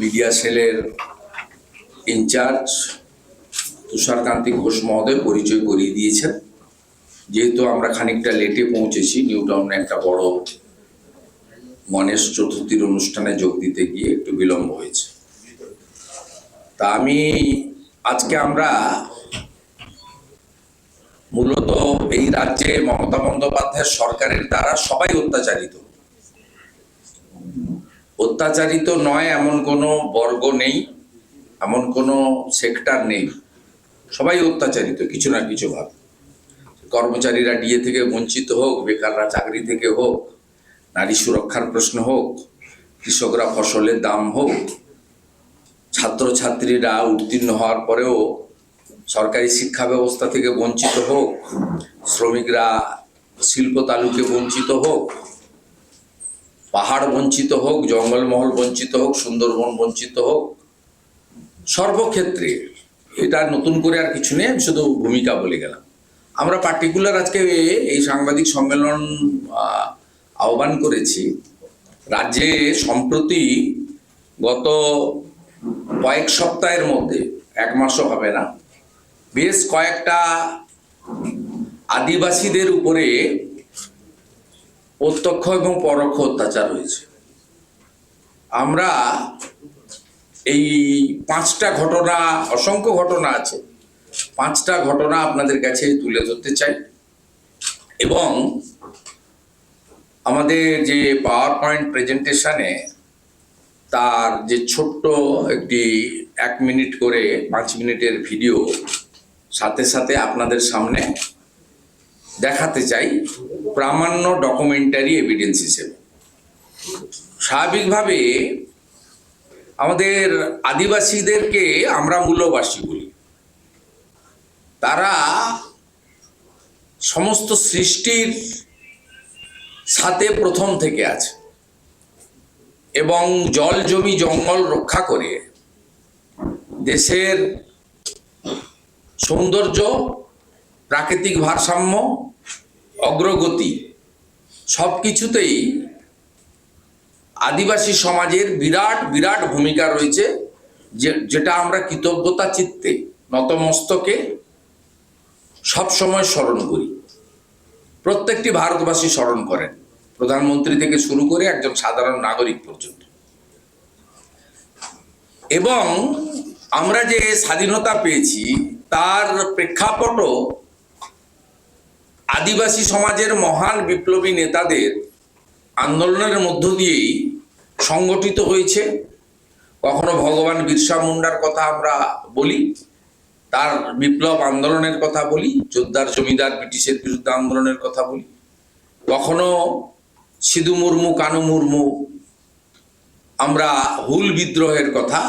Media সেলের in charge Tusharkanti Ghosh মহোদয় পরিচয় করিয়ে দিয়েছেন। যেহেতু আমরা খানিকটা লেটে পৌঁছেছি নিউ টাউনে একটা বড় গণেশ চতুর্থীর অনুষ্ঠানে যোগ দিতে গিয়ে একটু বিলম্ব হয়েছে। তা আমি আজকে আমরা মূলত এই রাজ্যে মমতা বন্দ্যোপাধ্যায়ের সরকারের দ্বারা সবাই অত্যাচারিত। অত্যাচারিত নয়, এমন কোনো বর্গ নেই, এমন কোনো সেক্টর নেই। সবাই অত্যাচারিত, কিছু না কিছু ভাবে। কর্মচারীরা ডিএ থেকে বঞ্চিত হোক, বেকাররা চাকরি থেকে হোক, নারী সুরক্ষার প্রশ্ন হোক, কৃষকরা ফসলের দাম হোক, ছাত্রছাত্রীরা উত্তীর্ণ হওয়ার পরেও সরকারি শিক্ষা ব্যবস্থা থেকে বঞ্চিত হোক, শ্রমিকরা শিল্প তালুকে বঞ্চিত হোক পাহাড় বঞ্চিত হোক, জঙ্গলমহল বঞ্চিত হোক, সুন্দরবন বঞ্চিত হোক, সর্বক্ষেত্রে এটা নতুন করে আর কিছু নেই, আমি শুধু ভূমিকা বলে গেলাম। আমরা পার্টিকুলার আজকে এই সাংবাদিক সম্মেলন আহ্বান করেছি। রাজ্যে সম্প্রতি গত কয়েক সপ্তাহের মধ্যে, এক মাসও হবে না, বেশ কয়েকটা আদিবাসীদের উপরে প্রত্যক্ষ এবং পরোক্ষ অত্যাচার হয়েছে। আমরা এই পাঁচটা ঘটনা, অসংখ্য ঘটনা আছে। পাঁচটা ঘটনা আপনাদের কাছে তুলে ধরতে চাই। এবং আমাদের যে পাওয়ার পয়েন্ট প্রেজেন্টেশনে তার যে ছোট্ট একটি এক মিনিট করে, পাঁচ মিনিটের ভিডিও সাথে সাথে আপনাদের সামনে দেখাতে চাই প্রামাণ্য ডকুমেন্টারি এভিডেন্স হিসেবে। স্বাভাবিকভাবে আমাদের আদিবাসীদেরকে আমরা মূল্যবাসী বলি। তারা সমস্ত সৃষ্টির সাথে প্রথম থেকে আছে এবং জল জমি জঙ্গল রক্ষা করে দেশের সৌন্দর্য প্রাকৃতিক ভারসাম্য, অগ্রগতি সব কিছুতেই আদিবাসী সমাজের বিরাট বিরাট ভূমিকা রয়েছে, যে, যেটা আমরা কৃতজ্ঞতা চিত্তে, নতমস্তকে সবসময় স্মরণ করি। প্রত্যেকটি ভারতবাসী স্মরণ করেন, প্রধানমন্ত্রী থেকে শুরু করে একজন সাধারণ নাগরিক পর্যন্ত। এবং আমরা যে স্বাধীনতা পেয়েছি, তার প্রেক্ষাপটও আদিবাসী সমাজের মহান বিপ্লবী নেতাদের আন্দোলনের মধ্য দিয়েই সংগঠিত হয়েছে। কখনো ভগবান বিরসা মুন্ডার কথা আমরা বলি, তার বিপ্লব আন্দোলনের কথা বলি, যোদ্ধার জমিদার ব্রিটিশের বিরুদ্ধে আন্দোলনের কথা বলি। কখনো সিধু মুর্মু, কানু মুর্মু, আমরা হুল বিদ্রোহের কথা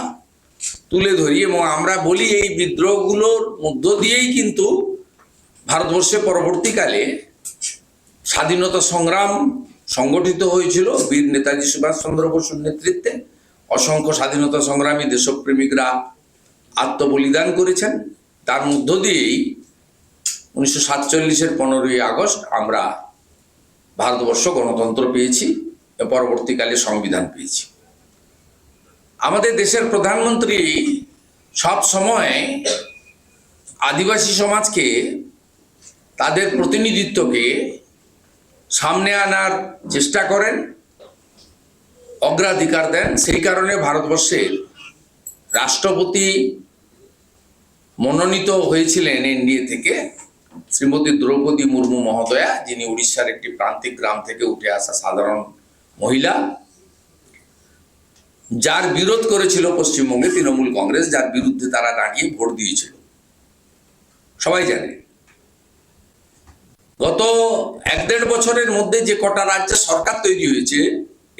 তুলে ধরি এবং আমরা বলি এই বিদ্রোহগুলোর মধ্য দিয়েই কিন্তু ভারতবর্ষে পরবর্তীকালে স্বাধীনতা সংগ্রাম সংগঠিত হয়েছিল বীর নেতাজি সুভাষচন্দ্র বসুর নেতৃত্বে। অসংখ্য স্বাধীনতা সংগ্রামী দেশপ্রেমিকরা আত্মবলিদান করেছেন। তার মধ্য দিয়েই উনিশশো সাতচল্লিশের পনেরোই আগস্ট আমরা ভারতবর্ষ গণতন্ত্র পেয়েছি পরবর্তীকালে সংবিধান পেয়েছি। আমাদের দেশের প্রধানমন্ত্রী সব সময় আদিবাসী সমাজকে তাদের প্রতিনিধিত্বকে সামনে আনার চেষ্টা করেন, অগ্রাধিকার দেন। সেই কারণে ভারতবর্ষের রাষ্ট্রপতি মনোনীত হয়েছিলেন এনডিএ থেকে শ্রীমতী দ্রৌপদী মুর্মু মহোদয়া, যিনি উড়িষ্যার একটি প্রান্তিক গ্রাম থেকে উঠে আসা সাধারণ মহিলা। যার বিরোধ করেছিল পশ্চিমবঙ্গে তৃণমূল কংগ্রেস, যার বিরুদ্ধে তারা দাঁড়িয়ে ভোট দিয়েছিল। সবাই জানে গত এক দেড় বছরের মধ্যে যে কটা রাজ্যে সরকার তৈরি হয়েছে,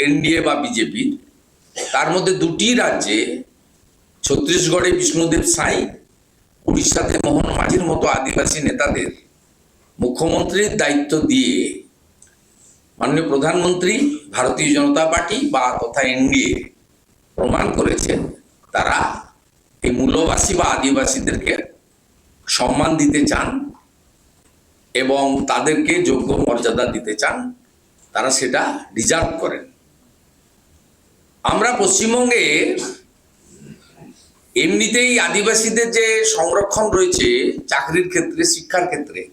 এনডিএ বা বিজেপির তার মধ্যে দুটি রাজ্যে ছত্তিশগড়ে বিষ্ণুদেব সাই, উড়িষ্যাতে মোহন মাঝির মতো আদিবাসী নেতাদের মুখ্যমন্ত্রীর দায়িত্ব দিয়ে মাননীয় প্রধানমন্ত্রী, ভারতীয় জনতা পার্টি বা তথা এনডিএ প্রমাণ করেছে, তারা এই মূল্যবাসী বা আদিবাসীদেরকে সম্মান দিতে চান। এবং তাদেরকে যোগ্য মর্যাদা দিতে চান, তারা সেটা ডিজার্ভ করেন। আমরা পশ্চিমবঙ্গে এমনিতেই আদিবাসীদের যে সংরক্ষণ রয়েছে, চাকরির ক্ষেত্রে, শিক্ষার ক্ষেত্রে,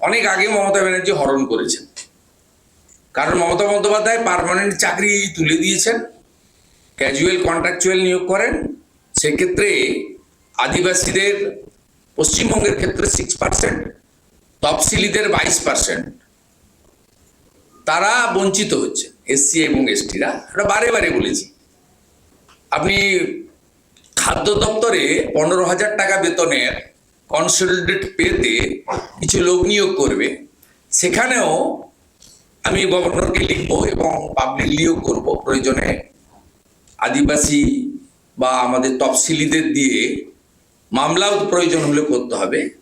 অনেক আগে মমতা ব্যানার্জি হরণ করেছেন। কারণ মমতা বন্দ্যোপাধ্যায় পার্মানেন্ট চাকরি তুলে দিয়েছেন ক্যাজুয়াল কন্ট্রাকচুয়াল নিয়োগ করেন। সেক্ষেত্রে আদিবাসীদের পশ্চিমবঙ্গের ক্ষেত্রে সিক্স পার্সেন্ট তফসিলিদের বাইশ পার্সেন্ট। তারা বঞ্চিত হচ্ছে, এসসি এবং এসটিরা। এটা বারে বারে বলেছি। আপনি খাদ্য দপ্তরে পনেরো হাজার টাকা বেতনের কনসলিডেট পেতে কিছু লোক নিয়োগ করবে। সেখানেও আমি গভর্নরকে লিখব এবং পাবলিকলিও করব। প্রয়োজনে আদিবাসী বা আমাদের তফসিলিদের দিয়ে মামলাও প্রয়োজন হলে করতে হবে।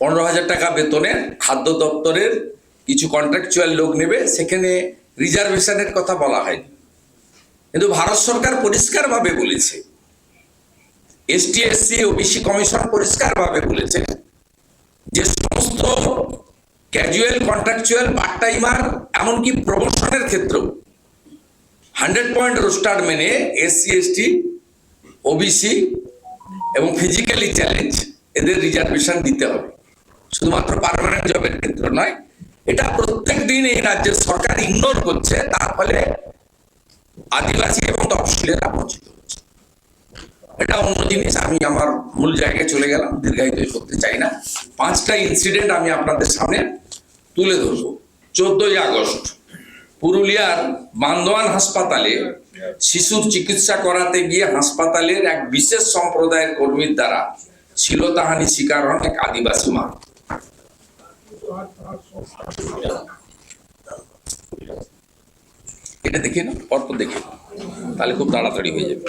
পনেরো হাজার টাকা বেতনের খাদ্য দপ্তরের কিছু কন্ট্রাকচুয়াল লোক নেবে, সেখানে রিজার্ভেশনের কথা বলা হয়নি। কিন্তু ভারত সরকার পরিষ্কারভাবে বলেছে এসটি এসসি ওবিসি কমিশন পরিষ্কারভাবে বলেছে যে সমস্ত ক্যাজুয়াল কন্ট্রাকচুয়াল পার্ট টাইমার এমনকি প্রমোশনের ক্ষেত্রেও হান্ড্রেড পয়েন্ট রোস্টার মেনে S C S T O B C এবং ফিজিক্যালি চ্যালেঞ্জ এদের রিজার্ভেশন দিতে হবে। শুধুমাত্র পার্মানেন্ট জবের ক্ষেত্রে নয়, এটা প্রত্যেক দিন এই রাজ্যের সরকার ইগনোর করছে, তার ফলে আদিবাসী এবং তফসিলেরা বঞ্চিত হচ্ছে। এটা অন্য জিনিস, আমি আমার মূল জায়গায় চলে গেলাম, দীর্ঘায়িত করতে চাই না। পাঁচটা ইনসিডেন্ট আমি আপনাদের সামনে তুলে ধরবো। চোদ্দই আগস্ট, পুরুলিয়ার বান্দোয়ান হাসপাতালে শিশুর চিকিৎসা করাতে গিয়ে হাসপাতালের এক বিশেষ সম্প্রদায়ের কর্মীর দ্বারা শিলতাহানি শিকার হন এক আদিবাসী মা। এটা দেখে না পরপর দেখে নাও। তাহলে খুব তাড়াতাড়ি হয়ে যাবে